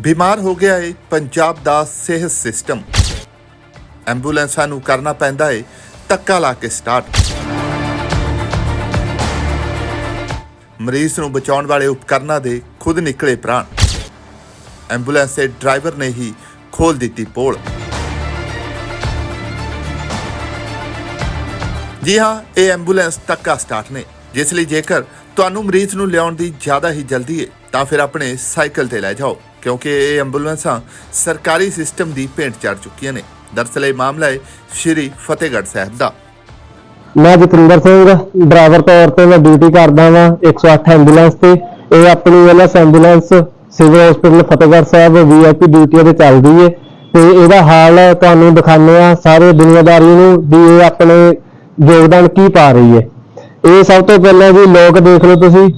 ਬਿਮਾਰ ਹੋ ਗਿਆ ਏ ਪੰਜਾਬ ਦਾ ਸਿਹਤ ਸਿਸਟਮ। ਐਂਬੂਲੈਂਸਾਂ ਨੂੰ ਕਰਨਾ ਪੈਂਦਾ ਏ ਧੱਕਾ ਲਾ ਕੇ ਸਟਾਰਟ। ਮਰੀਜ਼ ਨੂੰ ਬਚਾਉਣ ਵਾਲੇ ਉਪਕਰਨਾਂ ਦੇ ਖੁਦ ਨਿਕਲੇ ਪ੍ਰਾਣ। ਐਂਬੂਲੈਂਸ ਦੇ ਡਰਾਈਵਰ ਨੇ ਹੀ ਖੋਲ ਦਿੱਤੀ ਪੋਲ। ਜੀ ਹਾਂ, ਇਹ ਐਂਬੂਲੈਂਸ ਤੱਕਾ ਸਟਾਰਟ ਨੇ, ਜਿਸ ਲਈ ਜੇਕਰ ਤੁਹਾਨੂੰ ਮਰੀਜ਼ ਨੂੰ ਲਿਆਉਣ ਦੀ ਜ਼ਿਆਦਾ ਹੀ ਜਲਦੀ ਹੈ ਤਾਂ ਫਿਰ ਆਪਣੇ ਸਾਈਕਲ ਤੇ ਲੈ ਜਾਓ, ਕਿਉਂਕਿ ਇਹ ਐਂਬੂਲੈਂਸਾਂ ਸਰਕਾਰੀ ਸਿਸਟਮ ਦੀ ਭੇਂਟ ਚੜ ਚੁੱਕੀਆਂ ਨੇ। ਦਰਅਸਲ ਇਹ ਮਾਮਲਾ ਹੈ ਸ਼੍ਰੀ ਫਤਿਹਗੜ੍ਹ ਸਾਹਿਬ ਦਾ। ਮੈਂ ਜਤਿੰਦਰ ਸਿੰਘ, ਡਰਾਈਵਰ ਤੌਰ ਤੇ ਮੈਂ ਡਿਊਟੀ ਕਰਦਾ ਵਾਂ 108 ਐਂਬੂਲੈਂਸ ਤੇ। ਇਹ ਆਪਣੀ ALS ambulance civil hospital Fatehgarh Sahib VIP duty ਤੇ ਚੱਲਦੀ ਏ। ਤੇ ਇਹਦਾ ਹਾਲ ਤੁਹਾਨੂੰ ਦਿਖਾਉਂਦੇ ਆ ਸਾਰੇ ਦੁਨੀਆਦਾਰੀ ਨੂੰ, ਵੀ ਇਹ ਆਪਣੇ ਯੋਗਦਾਨ ਕੀ ਪਾ ਰਹੀ ਏ। ਇਹ ਸਭ ਤੋਂ ਪਹਿਲਾਂ ਵੀ ਲੋਕ ਦੇਖ ਲਓ ਤੁਸੀਂ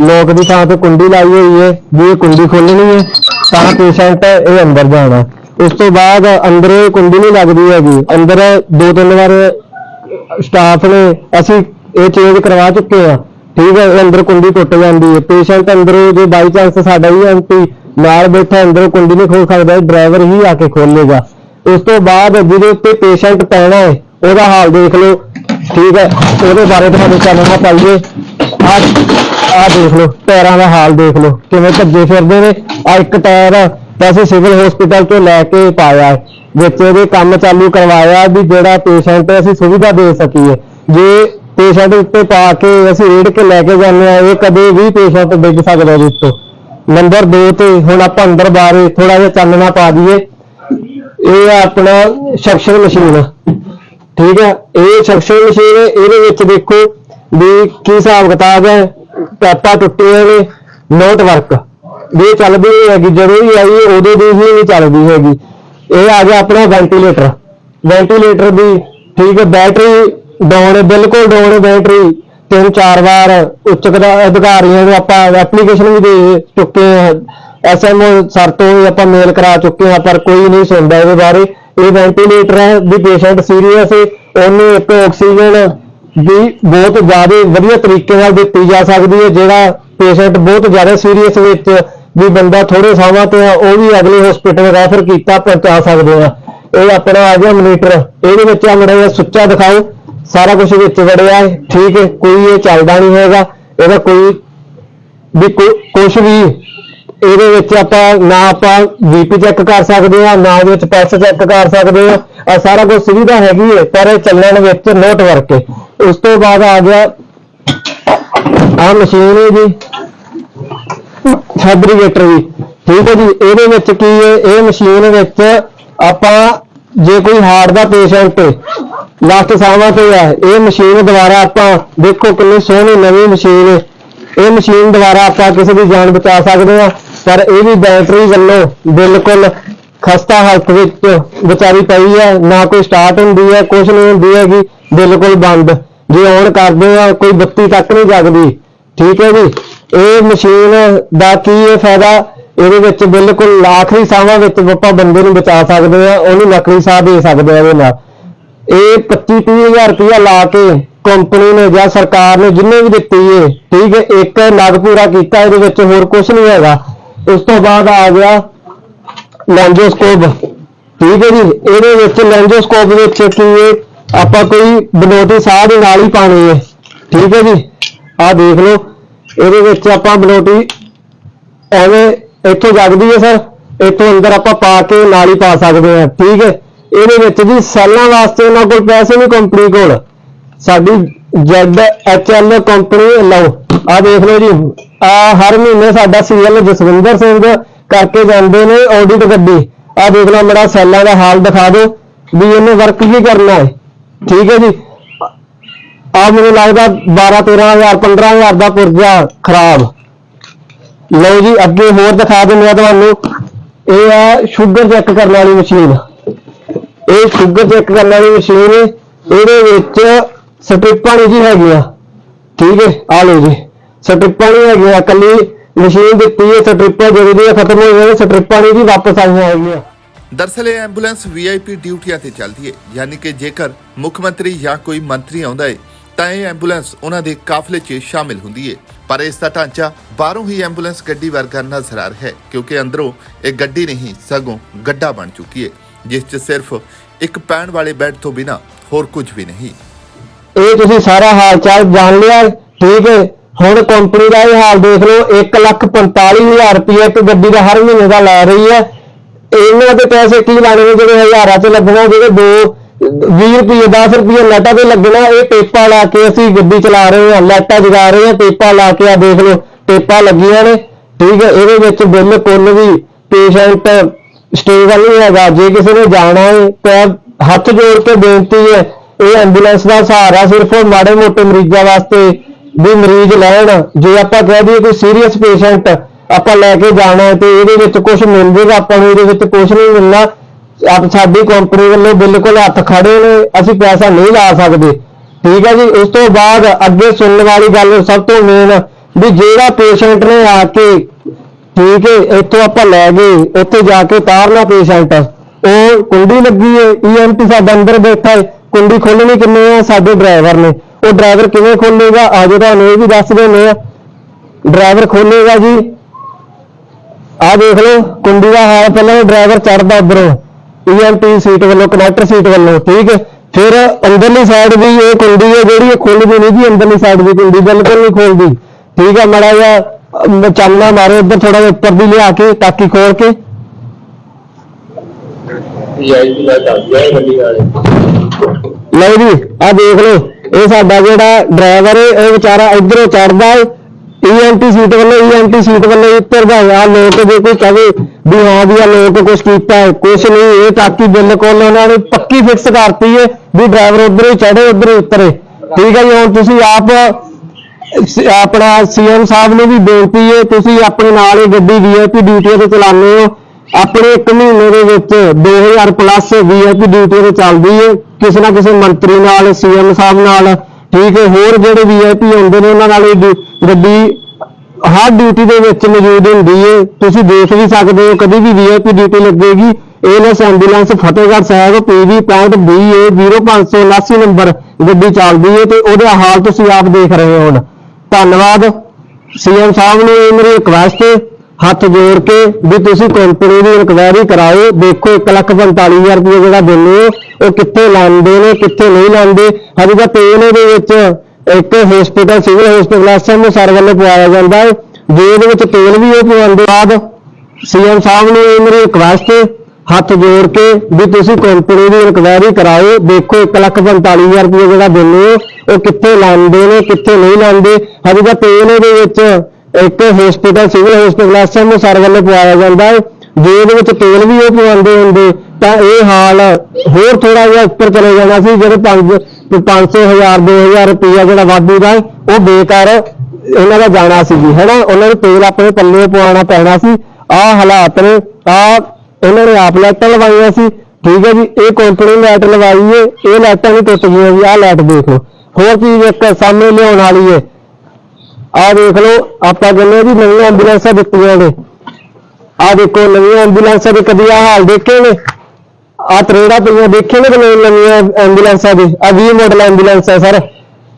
ਲੋਕ ਦੀ ਥਾਂ ਤੇ ਕੁੰਡੀ ਲਾਈ ਹੋਈ ਹੈ ਵੀ ਇਹ ਕੁੰਡੀ ਖੋਲਣੀ ਏ ਤਾਂ ਪੇਸ਼ੈਂਟ ਇਹ ਅੰਦਰ ਜਾਣਾ। ਉਸ ਤੋਂ ਬਾਅਦ ਅੰਦਰ ਇਹ ਕੁੰਡੀ ਨਹੀਂ ਲੱਗਦੀ ਹੈਗੀ, ਅੰਦਰ ਦੋ ਤਿੰਨ ਵਾਰ ਸਟਾਫ ਨੇ ਅਸੀਂ ਇਹ ਚੇਂਜ ਕਰਵਾ ਚੁੱਕੇ ਆ। ਠੀਕ ਹੈ ਅੰਦਰ ਕੁੰਡੀ ਟੁੱਟ ਜਾਂਦੀ ਹੈ ਪੇਸ਼ੈਂਟ ਅੰਦਰੋਂ ਜੇ ਬਾਈ ਚਾਂਸ ਸਾਡਾ ਹੀ ਐਮਪੀ ਨਾਲ ਬੈਠਾ, ਅੰਦਰ ਕੁੰਡੀ ਨਹੀਂ ਖੋਲ ਸਕਦਾ ਡਰਾਈਵਰ ਹੀ ਆ ਕੇ ਖੋਲੇਗਾ। ਉਸ ਤੋਂ ਬਾਅਦ ਜਿਹਦੇ ਉੱਤੇ ਪੇਸ਼ੈਂਟ ਪੈਣਾ ਹੈ ਉਹਦਾ ਹਾਲ ਦੇਖ ਲਓ। ਠੀਕ ਹੈ, ਉਹਦੇ ਬਾਰੇ ਤੁਹਾਨੂੰ ਚਾਨਣਾ ਪਾਈਏ ਆ ਆ ਦੇਖ ਲਓ ਟਾਇਰਾਂ ਦਾ ਹਾਲ ਦੇਖ ਲਓ, ਕਿਵੇਂ ਭੱਜੇ ਫਿਰਦੇ ਨੇ। ਆ ਇੱਕ ਟਾਇਰ ਵੈਸੇ ਸਿਵਲ ਹਸਪੀਟਲ ਤੋਂ ਲੈ ਕੇ ਪਾਇਆ ਵਿੱਚ ਇਹਦੇ ਕੰਮ ਚਾਲੂ ਕਰਵਾਇਆ ਵੀ ਜਿਹੜਾ ਪੇਸ਼ੈਂਟ ਅਸੀਂ ਸੁਵਿਧਾ ਦੇ ਸਕੀਏ। ਜੇ ਪੇਸ਼ੈਂਟ ਉੱਤੇ ਪਾ ਕੇ ਅਸੀਂ ਰੇੜ ਕੇ ਲੈ ਕੇ ਜਾਂਦੇ ਆ ਇਹ ਕਦੇ ਵੀ ਪੇਸ਼ੈਂਟ ਡਿੱਗ ਸਕਦਾ ਇਹਦੇ ਉੱਤੋਂ। ਨੰਬਰ 2 ਤੇ ਹੁਣ ਆਪਾਂ ਅੰਦਰ ਬਾਰੇ ਥੋੜਾ ਜਿਹਾ ਚਾਨਣਾ ਪਾ ਦਈਏ। ਇਹ ਆ ਆਪਣਾ ਸਕਸ਼ਨ ਮਸ਼ੀਨ ਠੀਕ ਹੈ ਇਹ ਸਕਸ਼ਨ ਮਸ਼ੀਨ ਇਹਦੇ ਵਿੱਚ ਦੇਖੋ ਵੀ ਕੀ ਹਿਸਾਬ ਕਿਤਾਬ ਹੈ? ਪੈਪਾ ਟੁੱਟੇ ਨੇ ਨੋਟ ਵਰਕ ਵੀ ਚੱਲਦੀ ਨਹੀਂ ਹੈਗੀ, ਜਦੋਂ ਵੀ ਆਈ, ਉਦੋਂ ਦੀ ਹੀ ਨਹੀਂ ਚੱਲਦੀ ਹੈਗੀ। ਇਹ ਆ ਗਿਆ ਆਪਣਾ ਵੈਂਟੀਲੇਟਰ ਵੈਂਟੀਲੇਟਰ ਦੀ ਠੀਕ ਹੈ ਬੈਟਰੀ ਡਾਊਨ ਬਿਲਕੁਲ ਡਾਊਨ ਬੈਟਰੀ ਤਿੰਨ ਚਾਰ ਵਾਰ ਉੱਚ ਅਧਿਕਾ- ਅਧਿਕਾਰੀਆਂ ਨੂੰ ਆਪਾਂ ਐਪਲੀਕੇਸ਼ਨ ਵੀ ਦੇ ਚੁੱਕੇ ਹਾਂ। ਐਸਐਮਓ ਸਰ ਤੋਂ ਵੀ ਆਪਾਂ ਮੇਲ ਕਰਾ ਚੁੱਕੇ ਹਾਂ, ਪਰ ਕੋਈ ਨਹੀਂ ਸੁਣਦਾ ਇਹਦੇ ਬਾਰੇ। ਇਹ ਵੈਂਟੀਲੇਟਰ ਹੈ, ਵੀ ਪੇਸ਼ੈਂਟ ਸੀਰੀਅਸ ਹੈ, ਉਹਨੂੰ ਇੱਕ ਆਕਸੀਜਨ ਵੀ ਬਹੁਤ ਜ਼ਿਆਦਾ ਵਧੀਆ ਤਰੀਕੇ ਨਾਲ ਦਿੱਤੀ ਜਾ ਸਕਦੀ ਹੈ, ਜਿਹੜਾ ਪੇਸ਼ੈਂਟ ਬਹੁਤ ਜ਼ਿਆਦਾ ਸੀਰੀਅਸ ਵਿੱਚ ਵੀ ਬੰਦਾ ਥੋੜੇ ਸਾਹਾਂ ਤੇ ਆ ਉਹ ਵੀ ਅਗਲੇ ਹਸਪੀਟਲ ਰੈਫਰ ਕੀਤਾ ਪਹੁੰਚਾ ਸਕਦੇ ਆ। ਇਹ ਆਪਣਾ ਆ ਗਿਆ ਮਨੀਟਰ ਇਹਦੇ ਵਿੱਚ ਆ ਮੜਾ ਸੁੱਚਾ ਦਿਖਾਓ। ਸਾਰਾ ਕੁਝ ਵਿੱਚ ਵੜਿਆ ਹੈ। ਠੀਕ ਹੈ, ਕੋਈ ਇਹ ਚੱਲਦਾ ਨਹੀਂ ਹੈਗਾ। ਇਹਦਾ ਕੋਈ ਵੀ ਕੁਝ ਵੀ ਇਹਦੇ ਵਿੱਚ ਆਪਾਂ ਨਾ ਆਪਾਂ ਬੀਪੀ ਚੈੱਕ ਕਰ ਸਕਦੇ ਆ, ਨਾ ਇਹਦੇ ਵਿੱਚ ਪੈਸ ਚੈੱਕ ਕਰ ਸਕਦੇ ਆ। ਆ ਸਾਰਾ ਕੁਝ ਸੁਵਿਧਾ ਹੈਗੀ ਹੈ, ਪਰ ਇਹ ਚੱਲਣ ਵਿੱਚ ਨੋਟ ਵਰਕ ਹੈ। ਉਸ ਤੋਂ ਬਾਅਦ ਆ ਗਿਆ ਆ ਮਸ਼ੀਨ ਹੈ ਜੀ। ਫੈਬਰੀਕੇਟਰ ਵੀ ਠੀਕ ਹੈ ਜੀ, ਇਹਦੇ ਵਿੱਚ ਕੀ ਹੈ, ਇਹ ਮਸ਼ੀਨ ਵਿੱਚ ਆਪਾਂ ਜੇ ਕੋਈ ਹਾਰਟ ਦਾ ਪੇਸ਼ੈਂਟ ਲਾਸਟ ਸਾਹਾਂ ਤੇ ਹੈ, ਇਹ ਮਸ਼ੀਨ ਦੁਆਰਾ ਆਪਾਂ ਦੇਖੋ ਕਿੰਨੀ ਸੋਹਣੀ ਨਵੀਂ ਮਸ਼ੀਨ ਹੈ। ਇਹ ਮਸ਼ੀਨ ਦੁਆਰਾ ਆਪਾਂ ਕਿਸੇ ਦੀ ਜਾਨ ਬਚਾ ਸਕਦੇ ਹਾਂ, ਪਰ ਇਹ ਵੀ ਬੈਟਰੀ ਵੱਲੋਂ ਬਿਲਕੁਲ ਖਸਤਾ ਹਾਲਤ ਵਿੱਚ ਵਿਚਾਰੀ ਪਈ ਹੈ, ਨਾ ਕੋਈ ਸਟਾਰਟ ਹੁੰਦੀ ਹੈ ਕੁਝ ਨਹੀਂ ਹੁੰਦੀ ਹੈਗੀ, ਬਿਲਕੁਲ ਬੰਦ। ਜੇ ਔਨ ਕਰਦੇ ਆ, ਕੋਈ ਬੱਤੀ ਤੱਕ ਨਹੀਂ ਜਗਦੀ। ਠੀਕ ਹੈ ਜੀ? ਇਹ ਮਸ਼ੀਨ ਦਾ ਕੀ ਇਹ ਫਾਇਦਾ? ਇਹਦੇ ਵਿੱਚ ਬਿਲਕੁਲ ਆਖਰੀ ਸਾਹਾਂ ਵਿੱਚ ਆਪਾਂ ਬੰਦੇ ਨੂੰ ਬਚਾ ਸਕਦੇ ਆ, ਉਹਨੂੰ ਨਕਲੀ ਸਾਹ ਦੇ ਸਕਦੇ ਆ ਇਹਦੇ ਨਾਲ। ਇਹ 25 30000 ਰੁਪਇਆ ਲਾ ਕੇ ਕੰਪਨੀ ਨੇ ਜਾਂ ਸਰਕਾਰ ਨੇ ਜਿੰਨੇ ਵੀ ਦਿੱਤੀ ਏ, ਠੀਕ ਹੈ, ਇੱਕ ਨਗ ਪੂਰਾ ਕੀਤਾ, ਇਹਦੇ ਵਿੱਚ ਹੋਰ ਕੁਝ ਨਹੀਂ ਹੈਗਾ। ਉਸ ਤੋਂ ਬਾਅਦ ਆ ਗਿਆ ਲੈਂਜੋਸਕੋਪ। ਠੀਕ ਹੈ ਜੀ? ਇਹਦੇ ਵਿੱਚ ਲੈਂਜੋਸਕੋਪ ਵਿੱਚ ਕੀ ਹੈ? ਆਪਾਂ ਕੋਈ ਬਨੋਟੀ ਸਾਹ ਦੇ ਨਾਲ ਹੀ ਪਾਣੀ ਹੈ ਠੀਕ ਹੈ ਜੀ? ਆਹ ਦੇਖ ਲਓ। ਇਹਦੇ ਵਿੱਚ ਆਪਾਂ ਬਨੋਟੀ ਐਵੇਂ ਇੱਥੋਂ ਜਗਦੀ ਹੈ, ਸਰ। ਇੱਥੋਂ ਅੰਦਰ ਆਪਾਂ ਪਾ ਕੇ ਨਾਲ ਹੀ ਪਾ ਸਕਦੇ ਹਾਂ। ਠੀਕ ਹੈ? ਇਹਦੇ ਵਿੱਚ ਜੀ ਸੈੱਲਾਂ ਵਾਸਤੇ ਉਹਨਾਂ ਕੋਲ ਪੈਸੇ ਨਹੀਂ ਕੰਪਨੀ ਕੋਲ। ਸਾਡੀ ਜੈਡ ਐਚਐਲ ਕੰਪਨੀ ਲਓ। ਆ ਦੇਖ ਲਓ ਜੀ। ਆ ਹਰ ਮਹੀਨੇ ਸਾਡਾ ਸੀਐਲ ਜਸਵਿੰਦਰ ਸਿੰਘ ਕਰਕੇ ਜਾਂਦੇ ਨੇ ਆਡਿਟ ਗੱਡੀ। ਆ ਦੇਖ ਲਓ ਮੇਰਾ ਸੈੱਲਾਂ ਦਾ ਹਾਲ ਦਿਖਾ ਦਿਓ, ਵੀ ਇਹਨੇ ਵਰਕ ਕੀ ਕਰਨਾ ਹੈ। ਠੀਕ ਹੈ ਜੀ? ਆ ਮੈਨੂੰ ਲੱਗਦਾ 12 13000 15000 ਦਾ ਪੁਰਜਾ ਖਰਾਬ। ਲਓ ਜੀ, ਅੱਗੇ ਹੋਰ ਦਿਖਾ ਦਿੰਦੇ ਆ ਤੁਹਾਨੂੰ। ਇਹ ਆ ਸ਼ੂਗਰ ਚੈੱਕ ਕਰਨ ਵਾਲੀ ਮਸ਼ੀਨ ਇਹ ਸ਼ੂਗਰ ਚੈੱਕ ਕਰਨ ਵਾਲੀ ਮਸ਼ੀਨ ਇਹਦੇ ਵਿੱਚ ਸਟ੍ਰਿਪਾਂ ਨਹੀਂ ਜੀ ਹੈਗੀਆਂ ਠੀਕ ਹੈ? ਆ ਲਓ ਜੀ ਸਟ੍ਰਿਪਾਂ ਨਹੀਂ ਹੈਗੀਆਂ ਕੱਲੀ ਮਸ਼ੀਨ ਦਿੱਤੀ ਹੈ ਸਟ੍ਰਿਪਾਂ ਜਦੋਂ ਦੀਆਂ ਖਤਮ ਹੋ ਗਈਆਂ ਸਟ੍ਰਿਪਾਂ ਨਹੀਂ ਜੀ ਵਾਪਸ ਆਈਆਂ ਹੈਗੀਆਂ। ਦਰਅਸਲ ਇਹ ਐਂਬੂਲੈਂਸ ਵੀਆਈਪੀ ਡਿਊਟੀਆਂ ਤੇ ਚੱਲਦੀ ਹੈ ਯਾਨੀ ਕਿ ਜੇਕਰ ਮੁੱਖ ਮੰਤਰੀ ਜਾਂ ਕੋਈ ਮੰਤਰੀ ਆਉਂਦਾ ਹੈ ਤਾਂ ਇਹ ਐਂਬੂਲੈਂਸ ਉਹਨਾਂ ਦੇ ਕਾਫਲੇ 'ਚ ਸ਼ਾਮਿਲ ਹੁੰਦੀ ਹੈ ਪਰ ਇਸ ਦਾ ਢਾਂਚਾ ਬਾਹਰੋਂ ਹੀ ਐਂਬੂਲੈਂਸ ਗੱਡੀ ਵਰਗਾ ਨਜ਼ਰ ਆ ਰਿਹਾ ਹੈ ਕਿਉਂਕਿ ਅੰਦਰੋਂ ਇਹ ਗੱਡੀ ਨਹੀਂ ਸਗੋਂ ਗੱਡਾ ਬਣ ਚੁੱਕੀ ਹੈ ਜਿਸ 'ਚ ਸਿਰਫ ਇੱਕ ਪੈਣ ਵਾਲੇ ਬੈੱਡ ਤੋਂ ਬਿਨਾ ਹੋਰ ਕੁਝ ਵੀ ਨਹੀਂ। ਇਹ ਤੁਸੀਂ ਸਾਰਾ ਹਾਲ ਚਾਲ ਜਾਣ ਲਿਆ ਠੀਕ ਹੈ ਹੁਣ ਕੰਪਨੀ ਦਾ ਇਹ ਹਾਲ ਦੇਖ ਲਓ 145000 ਰੁਪਏ ਇੱਕ ਗੱਡੀ ਦਾ ਹਰ ਮਹੀਨੇ ਦਾ ਲੈ ਰਹੀ ਹੈ। ਇਹਨਾਂ ਦੇ ਪੈਸੇ ਕੀ ਲਾਣੇ ਨੇ ਜਿਹੜੇ ਹਜ਼ਾਰਾਂ 'ਚ ਲੱਗਣਾ ਜਿਹੜੇ ਦੋ 20 ਰੁਪਏ 10 ਰੁਪਏ ਲਾਈਟਾਂ ਤੇ ਲੱਗਣਾ, ਇਹ ਟੇਪਾਂ ਲਾ ਕੇ ਅਸੀਂ ਗੱਡੀ ਚਲਾ ਰਹੇ ਹਾਂ ਲਾਈਟਾਂ ਜਗਾ ਰਹੇ ਹਾਂ, ਟੇਪਾਂ ਲਾ ਕੇ ਆ ਦੇਖ ਲਓ, ਟੇਪਾਂ ਲੱਗੀਆਂ ਨੇ। ਠੀਕ ਹੈ, ਇਹਦੇ ਵਿੱਚ ਬਿੱਲ ਕੁੱਲ ਵੀ ਪੇਸ਼ੈਂਟ ਸਟੇਬਲ ਨਹੀਂ ਹੈਗਾ, ਜੇ ਕਿਸੇ ਨੇ ਜਾਣਾ ਹੈ, ਤਾਂ ਹੱਥ ਜੋੜ ਕੇ ਬੇਨਤੀ ਹੈ, ਇਹ ਐਂਬੂਲੈਂਸ ਦਾ ਸਹਾਰਾ ਸਿਰਫ ਮਾੜੇ ਮੋਟੇ ਮਰੀਜ਼ਾਂ ਵਾਸਤੇ ਵੀ ਮਰੀਜ਼ ਲੈਣ, ਜੇ ਆਪਾਂ ਕਹਿ ਦਈਏ ਕੋਈ ਸੀਰੀਅਸ ਪੇਸ਼ੈਂਟ ਆਪਾਂ ਲੈ ਕੇ ਜਾਣਾ ਤੇ ਇਹਦੇ ਵਿੱਚ ਕੁਝ ਮਿਲ ਜੇਗਾ, ਆਪਾਂ ਨੂੰ ਇਹਦੇ ਵਿੱਚ ਕੁਝ ਨਹੀਂ ਮਿਲਣਾ। ਆਪ ਸਾਡੀ ਕੰਪਨੀ ਵੱਲੋਂ ਬਿਲਕੁਲ ਹੱਥ ਖੜੇ ਨੇ, ਅਸੀਂ ਪੈਸਾ ਨਹੀਂ ਲਾ ਸਕਦੇ। ਠੀਕ ਹੈ ਜੀ, ਉਸ ਤੋਂ ਬਾਅਦ ਅੱਗੇ ਸੁਣਨ ਵਾਲੀ ਗੱਲ ਸਭ ਤੋਂ ਮੇਨ ਵੀ ਜਿਹੜਾ ਪੇਸ਼ੈਂਟ ਨੇ ਆ ਕੇ, ਠੀਕ ਹੈ, ਇੱਥੋਂ ਆਪਾਂ ਲੈ ਗਏ, ਉੱਥੇ ਜਾ ਕੇ ਤਾਰਨਾ ਪੇਸ਼ੈਂਟ ਉਹ ਕੁੰਡੀ ਲੱਗੀ ਹੈ ਈਐਮਟੀ ਸਾਡਾ ਅੰਦਰ ਬੈਠਾ ਹੈ, ਕੁੰਡੀ ਖੋਲਣੀ ਕਿੰਨੇ ਆ ਸਾਡੇ ਡਰਾਈਵਰ ਨੇ। ਉਹ ਡਰਾਈਵਰ ਕਿਵੇਂ ਖੋਲੇਗਾ? ਆਜੋ ਤੁਹਾਨੂੰ ਇਹ ਵੀ ਦੱਸ ਦਿੰਦੇ ਆ ਡਰਾਈਵਰ ਖੋਲੇਗਾ ਜੀ। ਆਹ ਦੇਖ ਲਓ ਕੁੰਡੀ ਦਾ ਹਾਲ ਪਹਿਲਾਂ ਡਰਾਈਵਰ ਚੜਦਾ ਉੱਧਰੋਂ। ਈਐਮਟੀ ਸੀਟ ਵੱਲੋਂ ਕਨੈਕਟਰ ਸੀਟ ਵੱਲੋਂ ਠੀਕ ਹੈ। ਫਿਰ ਅੰਦਰਲੀ ਸਾਈਡ ਦੀ ਇਹ ਕੁੰਡੀ ਹੈ ਜਿਹੜੀ ਇਹ ਖੁੱਲਦੀ ਨਹੀਂ ਜੀ ਅੰਦਰਲੀ ਸਾਈਡ ਦੀ ਕੁੰਡੀ ਬਿਲਕੁਲ ਨਹੀਂ ਖੁੱਲਦੀ। ਠੀਕ ਹੈ ਮੜਾ ਜਿਹਾ ਚਾਨਣਾ ਮਾਰੋ ਉੱਧਰ ਥੋੜਾ ਜਿਹਾ ਉੱਪਰ ਦੀ ਲਿਆ ਕੇ ਟਾਕੀ ਖੋਲ ਕੇ। ਲਓ ਜੀ ਆ ਦੇਖ ਲਓ। ਇਹ ਸਾਡਾ ਜਿਹੜਾ ਡਰਾਈਵਰ ਹੈ, ਇਹ ਵਿਚਾਰਾ ਇਧਰੋਂ ਚੜਦਾ ਹੈ। ਈਐਨਟੀ ਸੀਟ ਵੱਲੋਂ ਈਐਨਟੀ ਸੀਟ ਵੱਲੋਂ ਉਤਰਦਾ ਹੈ। ਆ ਲੋਕ ਜੇ ਕੋਈ ਕਹੇ ਵੀ ਹਾਂ ਵੀ ਆ ਲੋਕ ਕੁਝ ਕੀਤਾ ਹੈ ਕੁਝ ਨਹੀਂ, ਇਹ ਟਾਕੀ ਬਿਲਕੁਲ ਉਹਨਾਂ ਨੇ ਪੱਕੀ ਫਿਕਸ ਕਰਤੀ ਹੈ ਵੀ ਡਰਾਈਵਰ ਉਧਰ ਚੜੇ ਉਧਰ ਹੀ ਉਤਰੇ। ਠੀਕ ਹੈ ਜੀ, ਹੁਣ ਤੁਸੀਂ ਆਪ ਸ- ਆਪਣਾ ਸੀਐਮ ਸਾਹਿਬ ਨੂੰ ਵੀ ਬੇਨਤੀ ਹੈ, ਤੁਸੀਂ ਆਪਣੇ ਨਾਲ ਇਹ ਗੱਡੀ ਵੀਆਈਪੀ ਡਿਊਟੀ ਤੇ ਚਲਾਉਂਦੇ ਹੋ। ਆਪਣੇ ਇੱਕ ਮਹੀਨੇ ਦੇ ਵਿੱਚ 2000 ਪਲੱਸ ਵੀਆਈਪੀ ਡਿਊਟੀ ਤੇ ਚੱਲਦੀ ਹੈ ਕਿਸੇ ਨਾ ਕਿਸੇ ਮੰਤਰੀ ਨਾਲ ਸੀਐਮ ਸਾਹਿਬ ਨਾਲ, ਠੀਕ ਹੈ ਹੋਰ ਜਿਹੜੇ ਵੀਆਈਪੀ ਆਉਂਦੇ ਨੇ, ਉਹਨਾਂ ਨਾਲ ਇਹ ਡਿਊ- ਗੱਡੀ ਹਰ ਡਿਊਟੀ ਦੇ ਵਿੱਚ ਮੌਜੂਦ ਹੁੰਦੀ ਹੈ ਤੁਸੀਂ ਦੇਖ ਵੀ ਸਕਦੇ ਹੋ, ਕਦੀ ਵੀ ਵੀਆਈਪੀ ਡਿਊਟੀ ਲੱਗੇਗੀ। ANS ambulance Fatehgarh Sahib PV 6520 0579 number ਗੱਡੀ ਚੱਲਦੀ ਹੈ ਤੇ ਉਹਦਾ ਹਾਲ ਤੁਸੀਂ ਆਪ ਦੇਖ ਰਹੇ ਹੋ ਹੁਣ। ਧੰਨਵਾਦ। ਸੀਐਮ ਸਾਹਿਬ ਨੂੰ ਇਹ ਮੇਰੀ ਰਿਕੁਐਸਟ ਹੈ ਹੱਥ ਜੋੜ ਕੇ ਵੀ ਤੁਸੀਂ ਕੰਪਨੀ ਦੀ ਇਨਕੁਆਇਰੀ ਕਰਾਓ, ਦੇਖੋ 145000 ਰੁਪਏ ਜਿਹੜਾ ਦਿੰਦੇ ਹੋ, ਉਹ ਕਿੱਥੇ ਲਾਉਂਦੇ ਨੇ, ਕਿੱਥੇ ਨਹੀਂ ਲਾਉਂਦੇ। ਹਜੇ ਤਾਂ ਤੇਲ ਇਹਦੇ ਵਿੱਚ ਇੱਕ hospital civil hospital SMO sir ਵੱਲੋਂ ਪਵਾਇਆ ਜਾਂਦਾ ਹੈ। ਜੇ ਉਹਦੇ ਵਿੱਚ ਤੇਲ ਵੀ ਉਹ ਪਵਾਉਂਦੇ ਬਾਅਦ ਸੀਐਮ ਸਾਹਿਬ ਨੂੰ ਇਹ ਮੇਰੀ ਰਿਕਵੈਸਟ ਹੈ ਹੱਥ ਜੋੜ ਕੇ ਵੀ ਤੁਸੀਂ ਕੰਪਨੀ ਦੀ ਇਨਕੁਆਇਰੀ ਕਰਾਓ, ਦੇਖੋ 145000 ਰੁਪਏ ਜਿਹੜਾ ਦਿੰਦੇ ਹੋ, ਉਹ ਕਿੱਥੇ ਲਾਉਂਦੇ ਨੇ, ਕਿੱਥੇ ਨਹੀਂ ਲਾਉਂਦੇ। ਹਜੇ ਤਾਂ ਤੇਲ ਇਹਦੇ ਵਿੱਚ ਇੱਕ ਹਸਪੀਟਲ ਸਿਵਲ ਹਸਪੀਟਲ ਐਸਐਮਓ ਸਾਰੇ ਵੱਲੋਂ ਪਵਾਇਆ ਜਾਂਦਾ ਹੈ। ਜੇ ਇਹਦੇ ਵਿੱਚ ਤੇਲ ਵੀ ਉਹ ਪਵਾਉਂਦੇ ਹੁੰਦੇ, ਤਾਂ ਇਹ ਹਾਲ ਹੋਰ ਥੋੜਾ ਜਿਹਾ ਉੱਪਰ ਚਲੇ ਜਾਣਾ ਸੀ, ਜਿਹੜੇ 5 500 1000 2000 ਰੁਪਇਆ ਜਿਹੜਾ ਵਾਧੂ ਦਾ ਉਹ ਬੇਕਾਰ ਇਹਨਾਂ ਦਾ ਜਾਣਾ ਸੀ ਜੀ, ਹੈਨਾ? ਉਹਨਾਂ ਨੂੰ ਤੇਲ ਆਪਣੇ ਪੱਲੇ ਪਵਾਉਣਾ ਪੈਣਾ ਸੀ। ਆਹ ਹਾਲਾਤ ਨੇ, ਆਹ ਇਹਨਾਂ ਨੇ ਆਪ ਲਾਈਟਾਂ ਲਵਾਈਆਂ ਸੀ। ਠੀਕ ਹੈ ਜੀ, ਇਹ ਕੰਪਨੀ ਲਾਈਟ ਲਵਾਈ ਹੈ ਇਹ ਲਾਈਟਾਂ ਵੀ ਟੁੱਟ ਗਈਆਂ ਜੀ, ਆਹ ਲਾਈਟ ਦੇਖੋ। ਹੋਰ ਚੀਜ਼ ਇੱਕ ਸਾਹਮਣੇ ਲਿਆਉਣ ਵਾਲੀ ਹੈ ਆਹ ਦੇਖ ਲਓ, ਆਪਾਂ ਕਹਿੰਦੇ ਹਾਂ ਨਵੀਆਂ ਐਂਬੂਲੈਂਸਾਂ ਦਿੱਤੀਆਂ ਨੇ। ਆਹ ਦੇਖੋ, ਨਵੀਆਂ ਐਂਬੂਲੈਂਸਾਂ ਦੇ ਕਦੀ ਆਹ ਹਾਲ ਦੇਖੇ ਨੇ? ਆਹ ਤਰੇੜਾ ਪਈਆਂ ਦੇਖੇ ਨੇ ਕਿ ਨਵੀਆਂ ਐਂਬੂਲੈਂਸਾਂ ਦੇ? ਆਹ 20 ਮਾਡਲ ਐਂਬੂਲੈਂਸ ਹੈ ਸਰ।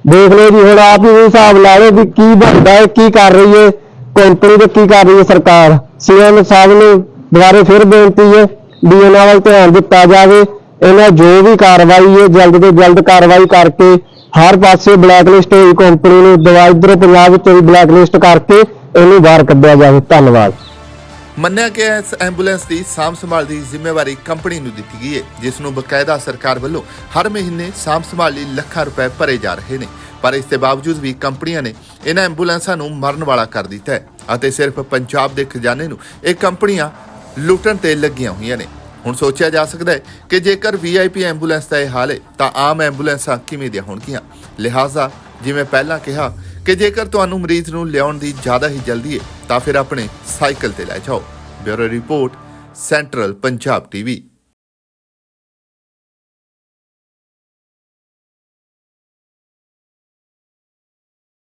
ਦੇਖ ਲਓ ਜੀ, ਹੁਣ ਆਪ ਹੀ ਹਿਸਾਬ ਲਾ ਲਓ ਵੀ ਕੀ ਬਣਦਾ ਹੈ, ਕੀ ਕਰ ਰਹੀ ਹੈ। ਕੰਪਨੀ ਤੇ ਕੀ ਕਰ ਰਹੀ ਹੈ ਸਰਕਾਰ? ਸੀਐਮ ਸਾਹਿਬ ਨੂੰ ਦੁਬਾਰੇ ਫਿਰ ਬੇਨਤੀ ਹੈ ਵੀ ਇਹਨਾਂ ਵੱਲ ਧਿਆਨ ਦਿੱਤਾ ਜਾਵੇ। ਇਹਨਾਂ ਜੋ ਵੀ ਕਾਰਵਾਈ ਹੈ, ਜਲਦ ਤੋਂ ਜਲਦ ਕਾਰਵਾਈ ਕਰਕੇ ਹਰ ਪਾਸੇ ਬਲੈਕਲਿਸਟ ਹੋਈ ਕੰਪਨੀ ਨੂੰ ਦਵਾ, ਇੱਧਰੋਂ ਪੰਜਾਬ ਵਿੱਚ ਵੀ ਬਲੈਕਲਿਸਟ ਕਰਕੇ ਇਹਨੂੰ ਬਾਹਰ ਕੱਢਿਆ ਜਾਵੇ। ਧੰਨਵਾਦ। ਮੰਨਿਆ ਗਿਆ ਇਸ ਐਂਬੂਲੈਂਸ ਦੀ ਸਾਂਭ ਸੰਭਾਲ ਦੀ ਜ਼ਿੰਮੇਵਾਰੀ ਕੰਪਨੀ ਨੂੰ ਦਿੱਤੀ ਗਈ ਹੈ, ਜਿਸ ਨੂੰ ਬਕਾਇਦਾ ਸਰਕਾਰ ਵੱਲੋਂ ਹਰ ਮਹੀਨੇ ਸਾਂਭ ਸੰਭਾਲ ਲਈ ਲੱਖਾਂ ਰੁਪਏ ਭਰੇ ਜਾ ਰਹੇ ਨੇ। ਪਰ ਇਸ ਦੇ ਬਾਵਜੂਦ ਵੀ ਕੰਪਨੀਆਂ ਨੇ ਇਹਨਾਂ ਐਂਬੂਲੈਂਸਾਂ ਨੂੰ ਮਰਨ ਵਾਲਾ ਕਰ ਦਿੱਤਾ ਹੈ, ਅਤੇ ਸਿਰਫ ਪੰਜਾਬ ਦੇ ਖਜ਼ਾਨੇ ਨੂੰ ਇਹ ਕੰਪਨੀਆਂ ਲੁੱਟਣ ਤੇ ਲੱਗੀਆਂ ਹੋਈਆਂ ਨੇ। ਹੁਣ ਸੋਚਿਆ ਜਾ ਸਕਦਾ ਹੈ ਕਿ ਜੇਕਰ ਵੀਆਈਪੀ ਐਂਬੂਲੈਂਸ ਦਾ ਇਹ ਹਾਲ ਹੈ, ਤਾਂ ਆਮ ਐਂਬੂਲੈਂਸਾਂ ਕਿਵੇਂ ਦੀਆਂ ਹੋਣਗੀਆਂ? ਲਿਹਾਜ਼ਾ, ਜਿਵੇਂ ਪਹਿਲਾਂ ਕਿਹਾ ਕਿ ਜੇਕਰ ਤੁਹਾਨੂੰ ਮਰੀਜ਼ ਨੂੰ ਲਿਆਉਣ ਦੀ ਜ਼ਿਆਦਾ ਹੀ ਜਲਦੀ ਹੈ, ਤਾਂ ਫਿਰ ਆਪਣੇ ਸਾਈਕਲ ਤੇ ਲੈ ਜਾਓ। Bureau report, central Punjab TV.